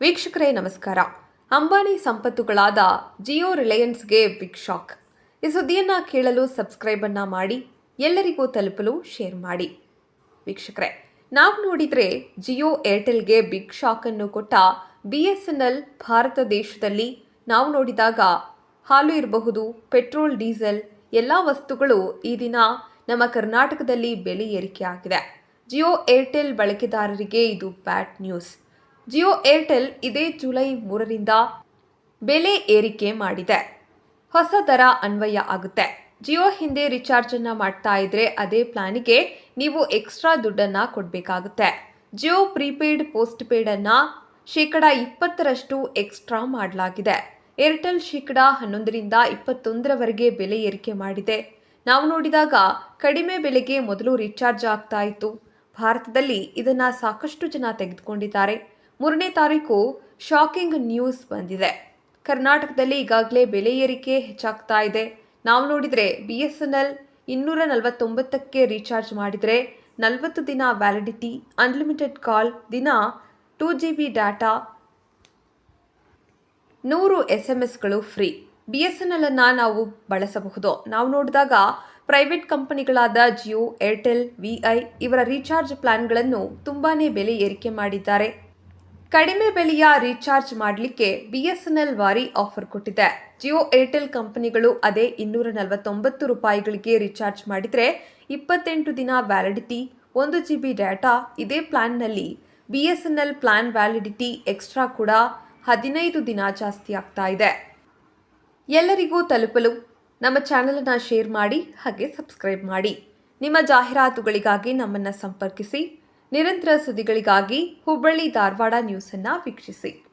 ವೀಕ್ಷಕರೇ, ನಮಸ್ಕಾರ. ಅಂಬಾನಿ ಸಂಪತ್ತುಗಳಾದ ಜಿಯೋ ರಿಲಯನ್ಸ್ಗೆ ಬಿಗ್ ಶಾಕ್. ಈ ಸುದ್ದಿಯನ್ನು ಕೇಳಲು ಸಬ್ಸ್ಕ್ರೈಬನ್ನು ಮಾಡಿ, ಎಲ್ಲರಿಗೂ ತಲುಪಲು ಶೇರ್ ಮಾಡಿ. ವೀಕ್ಷಕರೇ, ನಾವು ನೋಡಿದ್ರೆ ಜಿಯೋ ಏರ್ಟೆಲ್ಗೆ ಬಿಗ್ ಶಾಕ್ ಅನ್ನು ಕೊಟ್ಟ B S N L Bharat ದೇಶದಲ್ಲಿ ನಾವು ನೋಡಿದಾಗ ಹಾಲು ಇರಬಹುದು, ಪೆಟ್ರೋಲ್, ಡೀಸೆಲ್ ಎಲ್ಲ ವಸ್ತುಗಳು ಈ ದಿನ ನಮ್ಮ ಕರ್ನಾಟಕದಲ್ಲಿ ಬೆಲೆ ಏರಿಕೆ ಆಗಿದೆ. ಜಿಯೋ ಏರ್ಟೆಲ್ ಬಳಕೆದಾರರಿಗೆ ಇದು ಬ್ಯಾಡ್ ನ್ಯೂಸ್. ಜಿಯೋ ಏರ್ಟೆಲ್ ಇದೇ ಜುಲೈ ಮೂರರಿಂದ ಬೆಲೆ ಏರಿಕೆ ಮಾಡಿದೆ. ಹೊಸ ದರ ಅನ್ವಯ ಆಗುತ್ತೆ. ಜಿಯೋ ಹಿಂದೆ ರಿಚಾರ್ಜ್ ಅನ್ನ ಮಾಡ್ತಾ ಇದ್ರೆ ಅದೇ ಪ್ಲಾನಿಗೆ ನೀವು ಎಕ್ಸ್ಟ್ರಾ ದುಡ್ಡನ್ನ ಕೊಡಬೇಕಾಗುತ್ತೆ. ಜಿಯೋ ಪ್ರೀಪೇಯ್ಡ್ ಪೋಸ್ಟ್ ಪೇಡ್ ಅನ್ನ ಶೇಕಡ ಇಪ್ಪತ್ತರಷ್ಟು ಎಕ್ಸ್ಟ್ರಾ ಮಾಡಲಾಗಿದೆ. ಏರ್ಟೆಲ್ ಶೇಕಡ ಹನ್ನೊಂದರಿಂದ ಇಪ್ಪತ್ತೊಂದರವರೆಗೆ ಬೆಲೆ ಏರಿಕೆ ಮಾಡಿದೆ. ನಾವು ನೋಡಿದಾಗ ಕಡಿಮೆ ಬೆಲೆಗೆ ಮೊದಲು ರಿಚಾರ್ಜ್ ಆಗ್ತಾ ಇತ್ತು. ಭಾರತದಲ್ಲಿ ಇದನ್ನು ಸಾಕಷ್ಟು ಜನ ತೆಗೆದುಕೊಂಡಿದ್ದಾರೆ. ಮೂರನೇ ತಾರೀಕು ಶಾಕಿಂಗ್ ನ್ಯೂಸ್ ಬಂದಿದೆ. ಕರ್ನಾಟಕದಲ್ಲಿ ಈಗಾಗಲೇ ಬೆಲೆ ಏರಿಕೆ ಹೆಚ್ಚಾಗ್ತಾ ಇದೆ. ನಾವು ನೋಡಿದರೆ ಬಿ ಎಸ್ ಎನ್ ಎಲ್ ಇನ್ನೂರ ನಲವತ್ತೊಂಬತ್ತಕ್ಕೆ ರೀಚಾರ್ಜ್ ಮಾಡಿದರೆ ನಲವತ್ತು ದಿನ ವ್ಯಾಲಿಡಿಟಿ ಅನ್ಲಿಮಿಟೆಡ್ ಕಾಲ್ ದಿನ ಟೂ ಜಿ ಬಿ ಡಾಟಾ ನೂರು S M ಎಸ್ಗಳು free B S N L ಅನ್ನು ನಾವು ಬಳಸಬಹುದು. ನಾವು ನೋಡಿದಾಗ ಪ್ರೈವೇಟ್ ಕಂಪನಿಗಳಾದ ಜಿಯೋ ಏರ್ಟೆಲ್ ವಿ ಐ ಇವರ ರೀಚಾರ್ಜ್ ಪ್ಲಾನ್ಗಳನ್ನು ತುಂಬಾ ಬೆಲೆ ಏರಿಕೆ ಮಾಡಿದ್ದಾರೆ. ಕಡಿಮೆ ಬೆಲೆಯ ರೀಚಾರ್ಜ್ ಮಾಡಲಿಕ್ಕೆ ಬಿ ವಾರಿ ಆಫರ್ ಕೊಟ್ಟಿದೆ. ಜಿಯೋ ಏರ್ಟೆಲ್ ಕಂಪನಿಗಳು ಅದೇ ಇನ್ನೂರ ನಲವತ್ತೊಂಬತ್ತು ರೂಪಾಯಿಗಳಿಗೆ ರೀಚಾರ್ಜ್ ಮಾಡಿದರೆ ಇಪ್ಪತ್ತೆಂಟು ದಿನ ವ್ಯಾಲಿಡಿಟಿ, ಒಂದು ಜಿ ಬಿ ಡಾಟಾ, ಇದೇ ಪ್ಲಾನ್ನಲ್ಲಿ ಬಿ ಪ್ಲಾನ್ ವ್ಯಾಲಿಡಿಟಿ ಎಕ್ಸ್ಟ್ರಾ ಕೂಡ ಹದಿನೈದು ದಿನ ಜಾಸ್ತಿ ಆಗ್ತಾ ಇದೆ. ಎಲ್ಲರಿಗೂ ತಲುಪಲು ನಮ್ಮ ಚಾನಲನ್ನು ಶೇರ್ ಮಾಡಿ, ಹಾಗೆ ಸಬ್ಸ್ಕ್ರೈಬ್ ಮಾಡಿ. ನಿಮ್ಮ ಜಾಹೀರಾತುಗಳಿಗಾಗಿ ನಮ್ಮನ್ನು ಸಂಪರ್ಕಿಸಿ. ನಿರಂತರ ಸುದ್ದಿಗಳಿಗಾಗಿ ಹುಬ್ಬಳ್ಳಿ ಧಾರವಾಡ ನ್ಯೂಸನ್ನು ವೀಕ್ಷಿಸಿ.